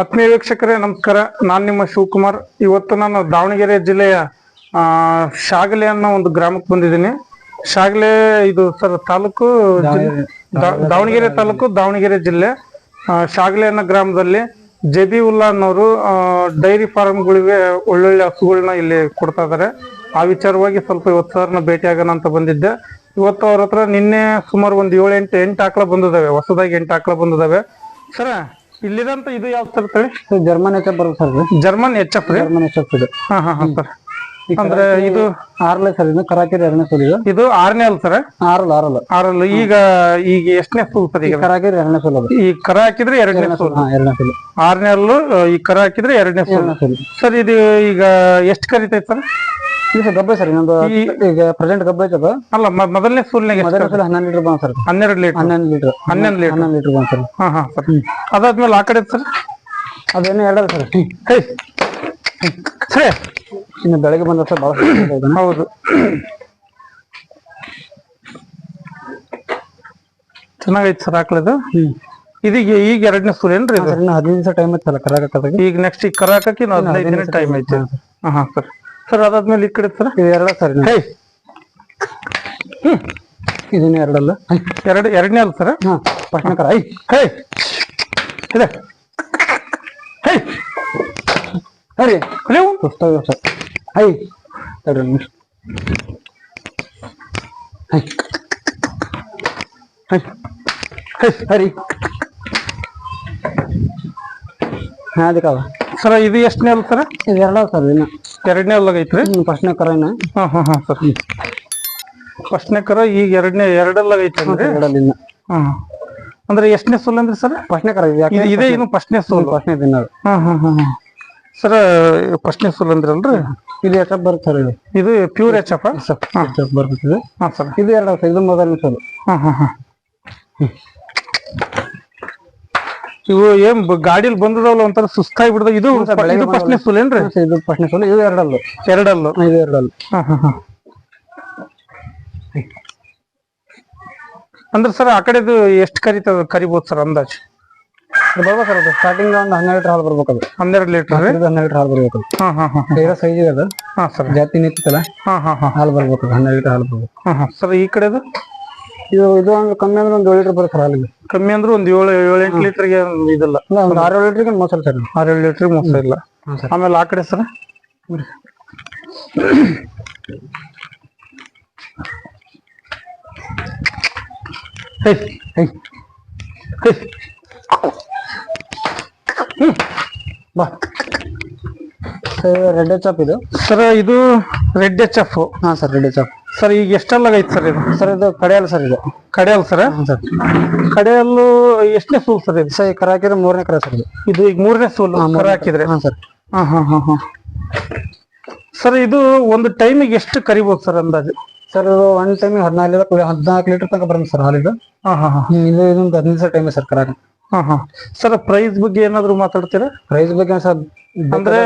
ಆತ್ಮೀಯ ವೀಕ್ಷಕರೇ ನಮಸ್ಕಾರ. ನಾನು ನಿಮ್ಮ ಶಿವಕುಮಾರ್. ಇವತ್ತು ನಾನು ದಾವಣಗೆರೆ ಜಿಲ್ಲೆಯ ಆ, ಶಾಗಲೆ ಅನ್ನೋ ಒಂದು ಗ್ರಾಮಕ್ಕೆ ಬಂದಿದ್ದೀನಿ. ಶಾಗಲೆ ಇದು ಸರ್ ತಾಲೂಕು ದಾವಣಗೆರೆ ತಾಲೂಕು ದಾವಣಗೆರೆ ಜಿಲ್ಲೆ. ಶಾಗಲೆ ಅನ್ನೋ ಗ್ರಾಮದಲ್ಲಿ ಜಬಿ ಉಲ್ಲಾ ಅನ್ನೋರು ಡೈರಿ ಫಾರ್ಮ್ಗಳಿಗೆ ಒಳ್ಳೊಳ್ಳೆ ಹಸುಗಳನ್ನ ಇಲ್ಲಿ ಕೊಡ್ತಾ ಇದಾರೆ. ಆ ವಿಚಾರವಾಗಿ ಸ್ವಲ್ಪ ಇವತ್ತು ಸರ್ನ ಭೇಟಿ ಆಗೋಣ ಅಂತ ಬಂದಿದ್ದೆ. ಇವತ್ತು ಅವ್ರ ಹತ್ರ ನಿನ್ನೆ ಸುಮಾರು ಒಂದು ಏಳು ಎಂಟು ಎಂಟು ಆಕಳ ಬಂದಿದಾವೆ. ಹೊಸದಾಗಿ ಎಂಟು ಆಕಳ ಬಂದಿದಾವೆ. ಸರ ಇಲ್ಲಿದಂತ ಇದು ಯಾವ ತರ ತಳಿ? ಜರ್ಮನ್ ಎಚ್ ಬರುತ್ತೆ ಸರ್ ಜರ್ಮನ್ ಎಚ್ ಎಫ್ ರೀ? ಜರ್ಮನ್ ಎಚ್ ಇದು. ಹಾ ಹಾ ಹಾ ಸರ್. ಅಂದ್ರೆ ಇದು ಆರ್ಲೇ ಸರ್ ಇದು ಕರಾಕಿರಿ ಎರಡನೇ ಸೋಲ್ ಇದು. ಇದು ಆರನೇ ಅಲ್ ಸರ್? ಆರಲ್ ಆರಲ್ ಆರಲ್ ಈಗ ಈಗ ಎಷ್ಟನೇ ಸೋಲ್ ಸರ್ ಈಗ? ಕರಾಕಿ ಎರಡನೇ ಸೋಲ್ ಅದು. ಈ ಕರ ಹಾಕಿದ್ರೆ ಎರಡನೇ ಸೋಲ್ ಹಾ ಎರಡನೇ ಸೋಲ್. ಆರನೇ ಅಲ್ಲು ಈ ಕರ ಹಾಕಿದ್ರೆ ಎರಡನೇ ಸೋಲ್. ಸರ್ ಇದು ಈಗ ಎಷ್ಟು ಕರಿತೈತೆ ಸರ್? ಸರ್ ಗಬ್ಬೆ ಸರ್ ಇನ್ನೊಂದು ಈಗ ಪ್ರೆಸೆಂಟ್ ಗಬ್ಬೆ ಐತದ? ಅಲ್ಲ ಮ- ಮೊದಲನೇ ಸೂಲ್ನಾಗ ಎಷ್ಟು ಮೊದಲನೇ ಸಲ ಹನ್ನೊಂದು ಲೀಟರ್ ಬಂದ್ ಸರ್. ಹನ್ನೆರಡು ಲೀಟರ್ ಹನ್ನೊಂದು ಲೀಟರ್ ಹನ್ನೊಂದು ಲೀಟರ್ ಹನ್ನೊಂದು ಲೀಟರ್ ಬಂದ್ ಸರ್. ಹಾ ಹಾ ಸರ್. ಅದಾದ್ಮೇಲೆ ಆ ಕಡೆ ಸರ್? ಅದೇನು ಎರಡಲ್ಲ ಸರ್. ಹೇ. ಸರಿ. ಇನ್ನು ಬೆಳಗ್ಗೆ ಬಂದ ಸರ್ ಭಾಳ ಹೌದು. ಚೆನ್ನಾಗೈತೆ ಸರ್ ಹಾಕ್ಲಿದು ಇದೀಗ ಈಗ ಎರಡನೇ ಸೂಲ್ ಏನ್ರಿ ಇದು? ಇನ್ನು ಹದಿನೈದು ದಿವಸ ಟೈಮ್ ಐತಲ್ಲ ಕರಾಕತ್ತಾಗ ಈಗ ನೆಕ್ಸ್ಟ್ ಈಗ ಕರಾಕಿನ ಹದಿನೈದು ದಿನ ಟೈಮ್ ಐತೆ. ಹಾ ಸರ್. ಸರ್ ಅದಾದ್ಮೇಲೆ ಈ ಕಡೆ ಸರ್ ಇದು ಎರಡ ಸರ್. ಹೇ. ಇದನ್ನ ಎರಡಲ್ಲ. ಎರಡು ಎರಡನೇ ಅಲ್ಲ ಸರ್ ಹಾ. ಫಸ್ಟ್ನೇ ಕರ ಐ ಹೇ. ಇದೆ. ಹೇ. ಹರಿ ನೀವು ಸುಸ್ತಾಗ ಸರ್ ಐ ತಡ್ರಿ ಹೈ. ಹೈ. ಹೇ ಹರಿ ಹಾ ಅದಕ್ಕಾವ ಸರ ಇದು ಎಷ್ಟನೇ ಅಲ್ಲ ಸರ್ ಇದು ಎರಡ ಸರ್ ಇನ್ನು. ಎರಡನೇ ಅಲ್ಲಾಗ ಐತ್ರಿ? ಫಸ್ಟ್ನೇ ಕರ ಏನ ಹಾ ಹಾ ಹಾ ಸರ್. ಫಸ್ಟ್ನೇ ಕರ ಈಗ ಎರಡನೇ ಎರಡಲ್ಲಾಗ ಐತ್ರಿ ಅಂದ್ರೆ ಎರಡಲ್ಲ ಹಾ. ಅಂದ್ರೆ ಎಷ್ಟನೇ ಸೋಲ್ ಅಂದ್ರಿ ಸರ್? ಫಸ್ಟ್ನೇ ಕರ ಇದು ಇದು ಇನ್ನು ಫಸ್ಟ್ನೇ ಸೋಲ್. ಫಸ್ಟ್ನೇ ದಿನ. ಹಾ ಹಾ ಹಾ ಸರ್ ಫಸ್ಟ್ನೇ ಸೋಲ್ ಅಂದ್ರಲ್ರಿ? ಇದು ಎಚ್ ಬರುತ್ತೆ ಸರ್ ಇದು. ಇದು ಪ್ಯೂರ್ ಎಚ್ ಎಫ್ ಎಷ್ಟ್ ಬರ್ತದೆ. ಇದು ಹಾ ಸರ್. ಇದು ಎರಡು ಇದು ಮೊದಲನೇ ಸೋಲ್. ಹಾ ಹಾ ಹಾ. ಇವು ಏನ್ ಗಾಡಿಲಿ ಬಂದದವಲ್ಲ ಒಂಥರ ಸುಸ್ತಾಗಿ ಬಿಡದ ಇದು ಇದು ಫಸ್ಟ್ನೇ ಸೂಲ್ ಏನ್ರಿ? ಇದು ಫಸ್ಟ್ನೇ ಸಲ ಇದು ಎರಡಲ್ಲ. ಎರಡಲ್ಲು. ಇದು ಎರಡಲ್ಲ. ಹಾ ಹಾ ಅಂದ್ರೆ ಸರ್ ಆ ಕಡೆದು ಎಷ್ಟು ಕರಿತದ ಕರಿಬೋದು ಸರ್ ಅಂದಾಜು? ಬರ್ಬೇಕು ಸರ್ ಅದು ಸ್ಟಾರ್ಟಿಂಗ್ ಒಂದು ಹನ್ನೆರಡು ಲೀಟರ್ ಹಾಲು ಬರ್ಬೇಕು ಅದು ಹನ್ನೆರಡು ಲೀಟರ್ ಹನ್ನೆರಡು ಲೀಟರ್ ಹಾಲು ಬರ್ಬೇಕು. ಹಾ ಹಾ ಹಾ ಬೇರೆ ಸೈಜ್ ಇದೆ ಅದು. ಹಾ ಸರ್. ಜಾತಿ ನಿಂತಿತ್ತಲ್ಲ ಹಾ ಹಾ ಹಾ. ಹಾಲು ಬರ್ಬೇಕು ಹನ್ನೆರಡು ಲೀಟರ್ ಹಾಲು ಬರ್ಬೇಕು. ಹಾ ಹಾ. ಸರ್ ಈ ಕಡೆದು? ಇದು ಇದು ಒಂದು ಕಮ್ಮಿ ಅಂದ್ರೆ ಒಂದು ಏಳು ಲೀಟರ್ ಬರುತ್ತೆ ಸರ್ ಹಾಲಿಗೆ. ಕಮ್ಮಿ ಅಂದ್ರೆ ಒಂದ್ ಏಳು ಏಳು ಎಂಟು ಲೀಟರ್ಗೆ ಇದಿಲ್ಲ. ಇಲ್ಲ ಒಂದು ಆರು ಏಳು ಲೀಟರ್ಗೆ ಮೋಸ ಸರ್ ಇದು. ಆರೇಳು ಲೀಟರ್ ಮೋಸ ಇಲ್ಲ. ಆಮೇಲೆ ಆ ಕಡೆ ಸರ್? ಹೇ ಹೇ ಹೇ ಬಾ. ರೆಡ್ ಚಾಪ್ ಇದು? ಸರ್ ಇದು ರೆಡ್ ಎಚ್ ಎಫ್. ಹಾ ಸರ್ ರೆಡ್ ಚಾಪ್ ಸರ್ ಈಗ ಎಷ್ಟೆಲ್ಲಾಗೈತೆ ಸರ್ ಇದು? ಸರ್ ಇದು ಕಡೆಯಲ್ಲ ಸರ್ ಇದು. ಕಡೆಯಲ್ಲ ಸರ್? ಸರ್. ಕಡೆಯಲ್ಲು ಎಷ್ಟನೇ ಸೂಲ್ ಸರ್ ಇದು? ಸರ್ ಕರ ಹಾಕಿದ್ರೆ ಮೂರನೇ ಕರ ಸರ್ ಇದು. ಇದು ಈಗ ಮೂರನೇ ಸೂಲ್ ಕರ ಹಾಕಿದ್ರೆ? ಹಾಂ ಸರ್. ಹಾ ಹಾ ಹಾ ಹಾ. ಸರ್ ಇದು ಒಂದು ಟೈಮಿಗೆ ಎಷ್ಟು ಕರಿಬೋದು ಸರ್ ಅಂದಾಜು? ಸರ್ ಒನ್ ಟೈಮ್ ಹದಿನಾಲ್ಕು ಲೀಟರ್ ಹದಿನಾಲ್ಕು ಲೀಟರ್ ತನಕ ಬರುತ್ತೆ ಸರ್ ಹಾಲಿದು. ಹಾ ಹಾ ಹಾ. ಇದು ಇದೊಂದು ಹದಿನೈದು ಸರ್ ಟೈಮ್ ಸರ್ ಕರ ಹಾ ಹಾ. ಸರ್ ಪ್ರೈಸ್ ಬಗ್ಗೆ ಏನಾದ್ರು ಮಾತಾಡ್ತೀರಾ? ಪ್ರೈಸ್ ಬಗ್ಗೆ ಸರ್ ಅಂದ್ರೆ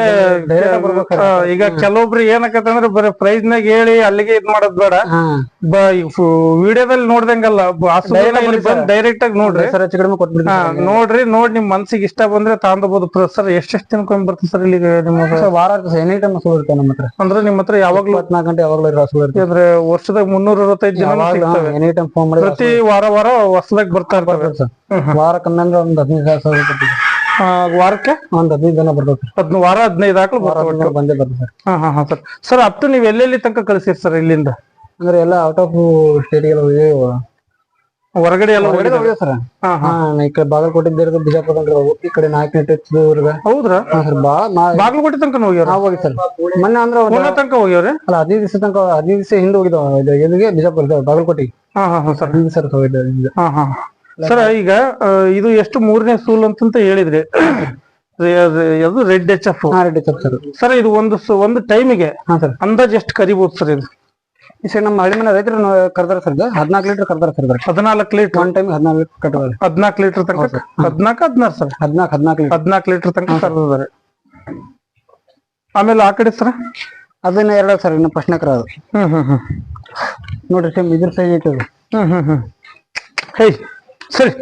ಈಗ ಕೆಲವೊಬ್ರು ಏನಕತ್ತಂದ್ರೆ ಬರೀ ಪ್ರೈಸ್ ನಾಗ ಹೇಳಿ ಅಲ್ಲಿಗೆ ಇದ್ ಮಾಡೋದ್ ಬೇಡ. ವಿಡಿಯೋದಲ್ಲಿ ನೋಡ್ದಂಗಲ್ಲ ಡೈರೆಕ್ಟ್ ಆಗಿ ನೋಡ್ರಿ. ನೋಡ್ರಿ ನೋಡ್ ನಿಮ್ ಮನ್ಸಿಗೆ ಇಷ್ಟ ಬಂದ್ರೆ ತಗೊಂಡ್ಬೋದು ಸರ್ ಎಷ್ಟೆಷ್ಟು ತಿನ್ಕೊಂಡ್ ಬರ್ತದೆ ಸರ್ ಇಲ್ಲಿ ನಿಮ್ಮ ವಾರ ಎನಿ ಟೈಮ್ ಹಸು ಇರುತ್ತೆ ನಮ್ಮ ಹತ್ರ. ಅಂದ್ರೆ ನಿಮ್ಮ ಹತ್ರ ಯಾವಾಗ್ಲೂ ಹದಿನಾಲ್ಕು ಗಂಟೆ ಯಾವಾಗಲೂ ಇರೋ ಹಸು ಇರುತ್ತೆ ಅಂದ್ರೆ ವರ್ಷದಾಗ ಮುನ್ನೂರ ಅರವತ್ತೈದು ದಿನ ಎನಿ ಟೈಮ್ ಫೋನ್ ಮಾಡಿ ಪ್ರತಿ ವಾರ ವಾರ ಹೊಸದಾಗ ಬರ್ತಾ ಇರ್ತಾರೆ ಸರ್. ವಾರ ಕಮ್ಮಿ ಅಂದ್ರೆ ಒಂದು ಹದಿನೈದು ಸಾವಿರ ವಾರಕ್ಕೆ ಒಂದ್ ಹದಿನೈದು ದಿನ ಬರ್ತದೆ ಸರ್. ವಾರ ಹದಿನೈದು ಹಾಕಲು ಬಂದೇ ಬರ್ತದೆ ಸರ್. ಹಾ ಹಾ ಹಾ ಸರ್. ಸರ್ ಅಪ್ ಟು ನೀವು ಎಲ್ಲೆಲ್ಲಿ ತನಕ ಕಳಿಸಿರಿ ಸರ್ ಇಲ್ಲಿಂದ? ಅಂದ್ರೆ ಎಲ್ಲ ಔಟ್ ಆಫ್ ಸ್ಟೇಟ್ಗೆಲ್ಲ ಹೋಗಿ ಹೊರಗಡೆ ಎಲ್ಲ ಹೊರಗಡೆ ಹೋಗಿದೆ ಸರ್. ಹಾ ಹಾ. ಹಾ ಈ ಕಡೆ ಬಾಗಲಕೋಟೆ ಬೇರೆ ಬಿಜಾಪುರ ಹೋಗು. ಈ ಕಡೆ ನಾಲ್ಕನೇ ಊರ್ಗ. ಹೌದ್ರಾ? ಹಾ ಸರ್ ಬಾ ನಾ ಬಾಗಲಕೋಟೆ ತನಕ ಹೋಗ್ಯಾರ ನಾವು ಹೋಗಿ ಸರ್. ಮೊನ್ನೆ ಅಂದ್ರೆ ತನಕ ಹೋಗ್ಯಾವ್ರಿ ಅಲ್ಲ ಹದಿನೈದು ದಿವಸ ತನಕ ಹದಿನೈದು ದಿವಸ ಹಿಂದೆ ಹೋಗಿದ್ದಾವೆ ಎಲ್ಲಿಗೆ? ಬಿಜಾಪುರ ಬಾಗಲಕೋಟೆ ಹಾ ಹಾ ಹಾ ಸರ್. ಹದಿನೈದು ಸರ್ ಹೋಗಿದ್ದೆ ಹಿಂದೆ. ಹಾ ಹಾ. ಸರ್ ಈಗ ಇದು ಎಷ್ಟು ಮೂರನೇ ಸೂಲ್ ಅಂತಂತ ಹೇಳಿದ್ರಿ. ಅದು red H F red H sir sir sir ಇದು ಒಂದು ಒಂದು ಟೈಮಿಗೆ ಹಾ ಸರ್ ಅಂದಾಜ್ ಎಷ್ಟು ಕರಿಬಹುದು ಸರ್ ಇದು? ಈ ಸರ್ ನಮ್ಮ ಹಳ್ಳಿ ಮನೆ ರೈತರು ಕರ್ದಾರ ಸರ್ ಹದಿನಾಲ್ಕು ಲೀಟರ್ ಕರ್ದಾರ ಸರ್ ಹದಿನಾಲ್ಕು ಲೀಟರ್? ಒನ್ ಟೈಮ್ ಹದಿನಾಲ್ಕು ಲೀಟರ್ ಕಟ್ಟೋದು ಹದಿನಾಲ್ಕು ಲೀಟರ್ ತನಕ? ಹದಿನಾಲ್ಕು ಹದಿನಾರು ಸರ್ ಹದಿನಾಲ್ಕು ಹದಿನಾಲ್ಕು ಲೀಟರ್. ಹದಿನಾಲ್ಕು ಲೀಟರ್ ತನಕ ಕರ್ದಿದ್ದಾರೆ. ಆಮೇಲೆ ಆ ಕಡೆ ಸರ್ ಅದನ್ನ ಎರಡ ಸರ್ ಇನ್ನು ಪ್ರಶ್ನೆ ಕರ ಅದು. ಹ್ಮ್ ಹ್ಮ್ ಹ್ಮ್. ನೋಡ್ರಿ ಸೇಮ್ ಇದ್ರ ಸೈಜ್ ಐತೆ ಅದು. ಹ್ಮ್ ಹ್ಮ್ ಹ್ಮ್. ಹೇ ಸರಿ.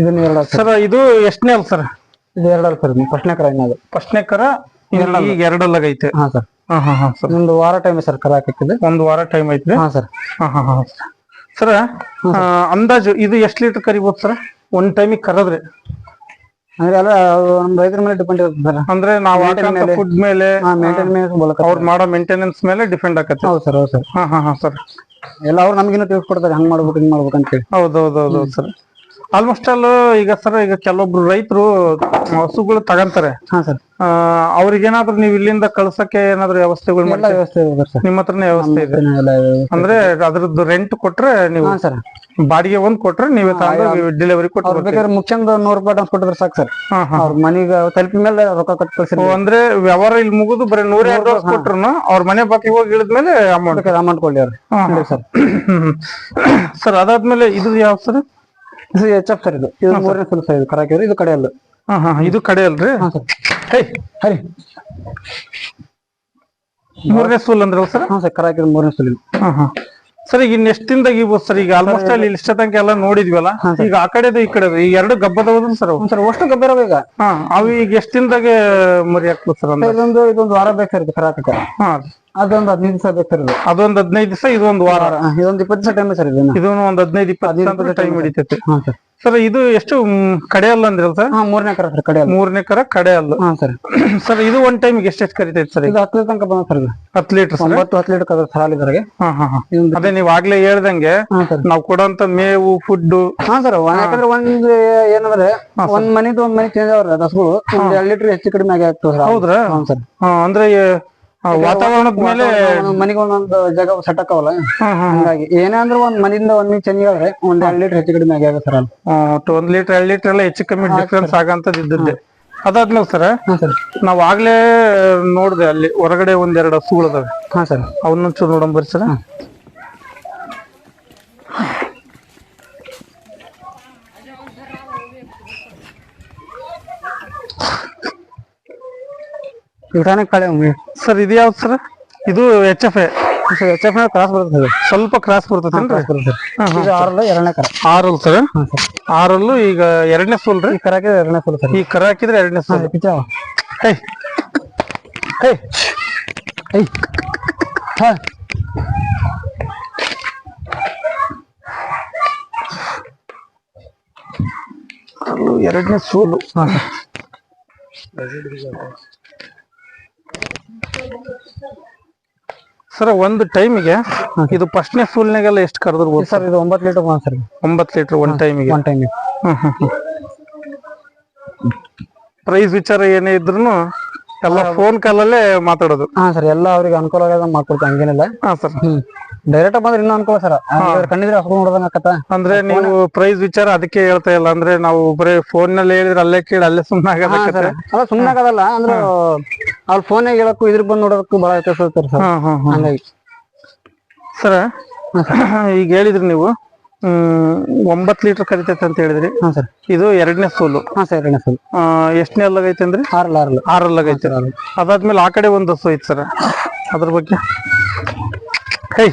ಇದನ್ನ ಎರಡು ಸರ್ ಇದು ಎಷ್ಟನೇ ಅಲ್ಲ ಸರ್? ಇದು ಎರಡಲ್ಲ ಸರ್ ಪ್ರಶ್ನೆ ಕರೀ ಇನ್ನದು ಫಸ್ಟ್ನೇ ಈಗ ಎರಡಲ್ಲ ಐತೆ. ಹಾ ಸರ್. ಹಾ ಹಾ ಹಾ ಸರ್. ಒಂದು ವಾರ ಟೈಮ್ ಸರ್ ಕರ ಹಾಕಿದೆ ಒಂದು ವಾರ ಟೈಮ್ ಐತಿ ಹಾ ಸರ್. ಹಾ ಹಾ ಹಾ ಸರ್. ಅಂದಾಜು ಇದು ಎಷ್ಟು ಲೀಟರ್ ಕರಿಬೋದು ಸರ್? ಒಂದ್ ಟೈಮಿಗೆ ಕರದ್ರಿ. ಅಂದ್ರೆ ಎಲ್ಲ ನಮ್ಮ ರೈತರ ಮೇಲೆ ಡಿಪೆಂಡ್ ಇರುತ್ತೆ ಸರ್ ಅಂದ್ರೆ ನಾವು ಹಾಕಂತ ಫುಡ್ ಮೇಲೆ ಮೇಂಟೈನ್ ಅವ್ರು ಮಾಡೋ ಮೇಂಟೆನೆನ್ಸ್ ಮೇಲೆ ಡಿಪೆಂಡ್ ಆಗತ್ತೆ ಹೌದು ಸರ್ ಹೌದು ಸರ್ ಹಾ ಹಾ ಹಾ ಸರ್. ಎಲ್ಲ ಅವ್ರು ನಮ್ಗಿನ್ನೂ ತಿಳಿಸ್ಕೊಡ್ತಾರೆ ಹಂಗ್ ಮಾಡ್ಬೇಕು ಹಿಂಗ್ ಮಾಡ್ಬೇಕು ಅಂತ ಹೇಳಿ. ಹೌದೌದೌದು ಸರ್. ಆಲ್ಮೋಸ್ಟ್ ಆಲ್ ಈಗ ಸರ್ ಈಗ ಕೆಲವೊಬ್ರು ರೈತರು ಹಸುಗಳು ತಗಂತಾರೆ. ಹಾ ಸರ್ ಅವ್ರಿಗೇನಾದ್ರೂ ನೀವು ಇಲ್ಲಿಂದ ಕಳ್ಸಕ್ಕೆ ಏನಾದ್ರು ವ್ಯವಸ್ಥೆಗಳು ಎಲ್ಲ ವ್ಯವಸ್ಥೆ ಇದೆ ಸರ್ ನಿಮ್ಮ ಹತ್ರನೇ ವ್ಯವಸ್ಥೆ ಇದೆ. ಎಲ್ಲ ಅಂದ್ರೆ ಅದ್ರದ್ದು ರೆಂಟ್ ಕೊಟ್ರೆ ನೀವು ಹಾ ಸರ್ ಬಾಡಿಗೆ ಒಂದ್ ಕೊಟ್ರೆ ನೀವೇ ತಗೊಂಡು ಡೆಲಿವರಿ ಕೊಟ್ಟು ಅವ್ರು ಬೇಕಾದ್ರೆ ಮುಖ್ಯಂದ ನೂರು ರೂಪಾಯಿ ಡೌನ್ಸ್ ಕೊಟ್ಟಿದ್ರೆ ಸಾಕು ಸರ್ ಹಾ ಹಾ. ಅವ್ರ ಮನೆಗೆ ತಲುಪಿದ ಮೇಲೆ ರೊಕ್ಕ ಕೊಟ್ಟು ಓ, ಅಂದ್ರೆ ವ್ಯವಹಾರ ಇಲ್ಲಿ ಮುಗಿದು ಬರೀ ನೂರ ಎರಡು ಕೊಟ್ರು ಅವ್ರ ಮನೆ ಬಾಕಿ ಹೋಗಿ ಇಳಿದ್ಮೇಲೆ ಅಮೌಂಟ್ ಬೇಕಾದ್ರೆ ಅಮೌಂಟ್ ಕೊಡ್ಲಿ ಅವ್ರು. ಸರ್ ಸರ್ ಅದಾದ್ಮೇಲೆ ಇದು ಯಾವ ಸರ್ ಇದು ಎಚ್ ಎಫ್ ಸರ್ ಇದು ಇದು ಮೂರನೇ ಸಲ ಸರ್ ಇದು ಕರಾಕಿದ್ರೆ ಇದು ಕಡೆ ಅಲ್ಲ ಹಾ ಹಾ ಇದು ಕಡೆ ಅಲ್ರಿ? ಹಾ ಸರ್. ಹೇ ಹರಿ. ಮೂರನೇ ಸೂಲ್ ಅಂದ್ರಲ್ಲ ಸರ್? ಹಾ ಸರ್. ಕರಾಕಿದ್ರೆ ಮೂರನೇ ಸಲ ಇದು. ಹಾ ಹಾ. ಸರ್ ಈಗ ನೆಕ್ಸ್ಟ್ ಎಷ್ಟ್ ದಿನದಾಗ ಇವು ಸರ್ ಈಗ ಆಲ್ಮೋಸ್ಟ್ ಅಲ್ಲಿ ಇಷ್ಟ ತನಕ ಎಲ್ಲ ನೋಡಿದ್ವಲ್ಲ? ಈಗ ಆ ಕಡೆದು ಈ ಕಡೆ ಈ ಎರಡು ಗಬ್ಬದವದು ಸರ್ ಸರ್. ಅಷ್ಟು ಗಬ್ಬರ ಈಗ. ಹಾ ಅವು ಈಗ ಎಷ್ಟಿಂದಾಗೆ ದಿನದಾಗೆ ಮರಿ ಹಾಕ್ಬೋದು ಸರ್ ಅಂದ್ರೆ ಇದೊಂದು ಇದೊಂದು ವಾರ ಬೇಕು ಸರ್ ಕರಾಕಕ್ಕೆ ಹಾ ಅದೊಂದು ಹದಿನೈದು ದಿವಸ ಬೇಕು ಅದೊಂದು ಇದು. ಅದೊಂದ್ ಹದಿನೈದು ದಿವಸ ಇದೊಂದು ವಾರ. ಇದೊಂದು ಇಪ್ಪತ್ತು ದಿವಸ ಟೈಮ್ ಸರ್ ಇದನ್ನ ಇದೊಂದು ಒಂದ್ ಹದಿನೈದು ಇಪ್ಪತ್ತು ಟೈಮ್ ಹಿಡಿತೈತಿ. ಹಾ ಸರ್ ಸರ್ ಇದು ಎಷ್ಟು ಮ್, ಕಡೆ ಅಲ್ಲ ಅಂದ್ರಲ್ಲ ಸರ್ ಹಾ ಮೂರನೇ ಕರ ಸರ್ ಕಡೆ ಮೂರನೇ ಕರ ಕಡೆ ಅಲ್ಲ ಹಾ ಸರ್ ಸರ್ ಇದು ಒಂದ್ ಎಷ್ಟು ಎಷ್ಟೆಷ್ಟು ಕರಿತೈತಿ ಸರ್ ಇದು? ಹತ್ತು ತನಕ ಬಂದ ಸರ್ ಇದು. ಹತ್ತು ಲೀಟರ್ ಸರ್ ಒಂಬತ್ತು ಹತ್ತು ಲೀಟರ್ ಕದ ಸರ್ ಹಾಲಿದ್ರಾಗೆ ಹಾ ಹಾ ಹಾ. ಇದೊಂದು ಅದೇ ನೀವ್ ಆಗ್ಲೇ ಹೇಳ್ದಂಗೆ ಹಾ ಸರ್ ನಾವ್ ಕೊಡೋಂತ ಮೇವು ಫುಡ್ ಹಾ ಸರ್ ಯಾಕಂದ್ರೆ ಒಂದ್ ಏನಂದ್ರೆ ಒಂದ್ ಮನಿದು ಒಂದ್ ಮನಿ ಚೇಂಜ್ ಅವ್ರ ದಸಗಳು ಒಂದ್ ಎರಡ್ ಲೀಟರ್ ಹೆಚ್ಚು ಕಡಿಮೆ ಆಗಿ ಆಗ್ತದೆ ಸರ್ ಹೌದ್ರಾ? ಹಾ ಸರ್ ಅಂದ್ರೆ ವಾತಾವರಣದ ಮೇಲೆ ಮನಿಗೆ ಒಂದೊಂದು ಜಾಗ ಸೆಟ್ ಆಕಾವಲ್ಲ ಹಂಗಾಗಿ ಏನೇ ಅಂದ್ರೆ ಒಂದ್ ಮನಿಯಿಂದ ಒಂದ್ ಚೇಂಜ್ ಆದ್ರೆ ಒಂದ್ ಎರಡ್ ಲೀಟರ್ ಹೆಚ್ಚು ಕಡಿಮೆ ಆಗಿ ಆಗುತ್ತೆ ಸರ್ ಅಲ್ಲಿ. ಒಂದ್ ಲೀಟರ್ ಎರಡ್ ಲೀಟರ್ ಎಲ್ಲ ಹೆಚ್ಚು ಕಮ್ಮಿ ಡಿಫ್ರೆನ್ಸ್ ಆಗಂತದ್ ಇದ್ದದ್ದೆ. ಅದಾದ್ಮೇಲೆ ಸರ್. ನಾವ್ ಆಗ್ಲೇ ನೋಡ್ದೆ ಅಲ್ಲಿ ಹೊರಗಡೆ ಒಂದ್ ಎರಡು ಹಸುಗಳು ಅದಾವೆ ಹಾ ಸರ್. ಅವನ್ನ ಚೂರು ನೋಡೋಣ ಬರ್ರಿ ಸರ್ ಯುಟಾನಿಕ್ ಕಳೆ ಸರ್ ಇದು ಯಾವ್ದು ಸರ್? ಇದು H F A sir H F cross ಬರುತ್ತೆ ಸ್ವಲ್ಪ ಕ್ರಾಸ್ ಬರ್ತದೆ ಇದು ಆರಲ್ಲ ಎರಡನೇ ಕರ. ಆರಲ್ ಸರ್? ಹಾ ಈಗ ಎರಡನೇ ಸೋಲ್ ರೀ? ಕರಾಕಿದ್ರೆ ಎರಡನೇ ಸೋಲ್ ಸರ್. ಈ ಕರ ಹಾಕಿದ್ರೆ ಎರಡನೇ ಸೋಲ್ ಪಿಚಾವ ಹೇ ಹೇ ಹೇ. ಹಾ ಎರಡನೇ ಸೋಲು ಹಾ ಸರ್. ಒಂದು ಟೈಮಿಗೆ ಇದು ಫಸ್ಟ್ನೇ ಸೂಲ್ನಾಗೆಲ್ಲ ಎಷ್ಟು ಕರೆದಿರ್ಬೋದು ಸರ್ ಇದು ಒಂಬತ್ತು ಲೀಟರ್ ಬಂದ ಸರ್. ಒಂಬತ್ತು ಲೀಟರ್ ಒನ್ ಟೈಮಿಗೆ? ಒನ್ ಟೈಮ್ ಪ್ರೈಸ್ ವಿಚಾರ ಏನೇ ಇದ್ರು ಎಲ್ಲ ಫೋನ್ ಕಾಲಲ್ಲೇ ಮಾತಾಡೋದು. ಹಾ ಸರ್ ಎಲ್ಲ ಅವ್ರಿಗೆ ಅನುಕೂಲ ಆಗದ ಮಾಡ್ಕೊಡ್ತೀವಿ ಹಂಗೇನಿಲ್ಲ. ಹಾ ಸರ್. ಡೈರೆಕ್ಟ್ ಬಂದ್ರೆ ಇನ್ನೂ ಅನುಕೂಲ ಸರ್. ಕಣ್ಣಿದ್ರೆ ಹಸ್ಕೊಂಡು ನೋಡೋದಂಗ ಆಕತ್ತ? ಅಂದ್ರೆ ನೀವು ಪ್ರೈಸ್ ವಿಚಾರ ಅದಕ್ಕೆ ಹೇಳ್ತಾ ಇಲ್ಲ ಅಂದ್ರೆ ನಾವು ಬರೀ ಫೋನ್ನಲ್ಲಿ ಹೇಳಿದ್ರೆ ಅಲ್ಲೇ ಕೇಳಿ ಅಲ್ಲೇ ಸುಮ್ಮನೆ ಅಲ್ಲ ಸುಮ್ಮನೆ ಆಗದಲ್ಲ ಅಂದ್ರೆ ಅವ್ರ ಫೋನಾಗ ಹೇಳಕ್ಕೂ ಇದ್ರ ಬಂದು ನೋಡೋದಕ್ಕೂ ಬಹಳ ವ್ಯತ್ಯಾಸ ಇರ್ತಾರೆ ಸರ್. ಹಾ ಹಾ ಹಾ. ಹಂಗಾಗಿ. ಸರ್ ಈಗ ಹೇಳಿದ್ರಿ ನೀವು ಒಂಬತ್ ಲೀಟರ್ ಕರಿತೈತೆ ಅಂತ ಹೇಳಿದ್ರಿ. ಹಾ ಸರ್. ಇದು ಎರಡನೇ ಸೋಲು. ಹಾ ಸರ್ ಎರಡನೇ ಸೋಲು. ಎಷ್ಟನೇ ಅಲ್ಲಗೈತೆ ಅಂದ್ರೆ? ಆರಲ್ಲ ಆರಲ್ಲ. ಐತೆ. ಅದಾದ್ಮೇಲೆ ಆ ಕಡೆ ಒಂದು ಹಸು ಐತೆ ಸರ್. ಅದ್ರ ಬಗ್ಗೆ. ಹೇ.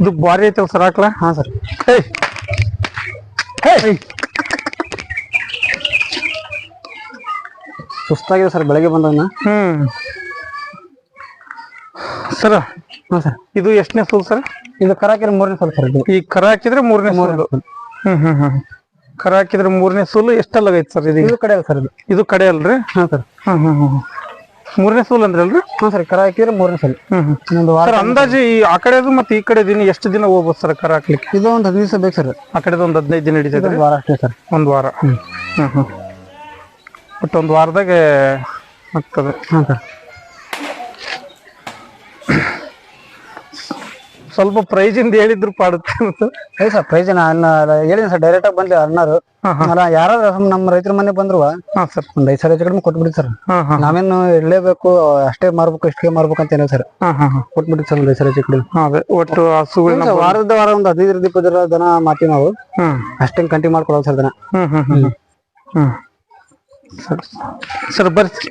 ಇದು ಬಾರಿ ಐತಲ್ಲ ಸರ್ ಹಾಕ್ಲಾ ಹಾ ಸರ್. ಹೇ. ಹೇ. ಸುಸ್ತಾಗಿದೆ ಸರ್ ಬೆಳಗ್ಗೆ ಬಂದವನ್ನ. ಹ್ಮ್. ಸರ್ ಹಾ ಸರ್. ಇದು ಎಷ್ಟನೇ ಸೋಲ್ ಸರ್? ಇದು ಕರಾಕಿರ ಮೂರನೇ ಸೋಲ್ ಸರ್ ಇದು. ಈ ಕರ ಹಾಕಿದ್ರೆ ಮೂರನೇ ಸೋಲ್. ಹ್ಮ್ ಹ್ಮ್ ಹ್ಮ್. ಕರ ಹಾಕಿದ್ರೆ ಮೂರನೇ ಸೂಲು ಎಷ್ಟಲ್ಲಾಗೈತೆ ಸರ್ ಇದು ಇದು ಕಡೆ ಅಲ್ಲ ಸರ್ ಇದು. ಇದು ಕಡೆ ಅಲ್ರಿ? ಹಾ ಸರ್. ಹ್ಮ್ ಹ್ಮ್ ಹ್ಮ್ ಮೂರನೇ ಸೋಲ್ ಅಂದ್ರೆ ಅಲ್ರಿ? ಹಾ ಸರ್ ಕರ ಹಾಕಿದ್ರೆ ಮೂರನೇ ಸೋಲ್. ಹ್ಮ್ ಹ್ಮ್. ಇನ್ನೊಂದು ವಾರ ಸರ್ ಅಂದಾಜು ಈ ಆ ಕಡೆದು ಮತ್ತೆ ಈ ಕಡೆ ದಿನ ಎಷ್ಟು ದಿನ ಹೋಗ್ಬೋದು ಸರ್ ಕರ ಹಾಕ್ಲಿಕ್ಕೆ? ಇದು ಒಂದು ಹದಿನೈದು ದಿವಸ ಬೇಕು ಸರ್. ಆ ಕಡೆದು ಒಂದು ಹದಿನೈದು ದಿನ ಹಿಡಿತೈತೆ ಒಂದು ವಾರ ಅಷ್ಟೇ ಸರ್. ಒಂದು ವಾರ. ಹ್ಮ್ ಹ್ಮ್. ಬಟ್ ಒಂದು ವಾರದಾಗೆ ಆಗ್ತದೆ. ಹಾ ಸರ್ ಸ್ವಲ್ಪ ಪ್ರೈಸ್ ಇಂದ ಹೇಳಿದ್ರು ಪಾಡುತ್ತೆ ಸರ್ ಪ್ರೈಸ್ ಸರ್ ಪ್ರೈಸ್ ಹೇಳಿದ್ದೀನಿ ಸರ್ ಡೈರೆಕ್ಟ್ ಆಗಿ ಬಂದ್ಲಿ ಅನ್ನಾರು ಅಲ್ಲ ಯಾರಾದ್ರೂ ಸುಮ್ನೆ ನಮ್ಮ ರೈತರ ಮನೆ ಬಂದ್ರು ಹಾ ಸರ್. ಒಂದ್ ಐದು ಸಾವಿರ ಹೆಚ್ಚು ಕಡಿಮೆ ಕೊಟ್ಬಿಡಿ ಸರ್. ಹಾ ಹಾ ನಾವೇನು ಇಡ್ಲೇಬೇಕು ಅಷ್ಟೇ ಮಾರ್ಬೇಕು ಇಷ್ಟೇ ಮಾರ್ಬೇಕು ಅಂತ ಏನೋ ಸರ್. ಹಾ ಹಾ ಹಾ. ಕೊಟ್ಬಿಡಿ ಸರ್ ಒಂದ್ ಐದು ಸಾವಿರ ಹೆಚ್ಚು ಕಡಿಮೆ. ಅದೇ. ಒಟ್ಟು ಹಸುಗಳನ್ನ ಸರ್, ವಾರದ ವಾರ ಒಂದು ಹದಿನೈದು ಇಪ್ಪತ್ತು ದನ ಮಾತಿ ನಾವು. ಹ್ಮ್. ಕಂಟಿನ್ಯೂ ಕಂಟಿ ಮಾಡ್ಕೊಳಲ್ಲ ಸರ್ ದನ. ಹ್ಮ್ ಹ್ಮ್ ಹ್ಮ್. ಹ್ಮ್. ಸರ್ ಸರ್ ಬರ್ರಿ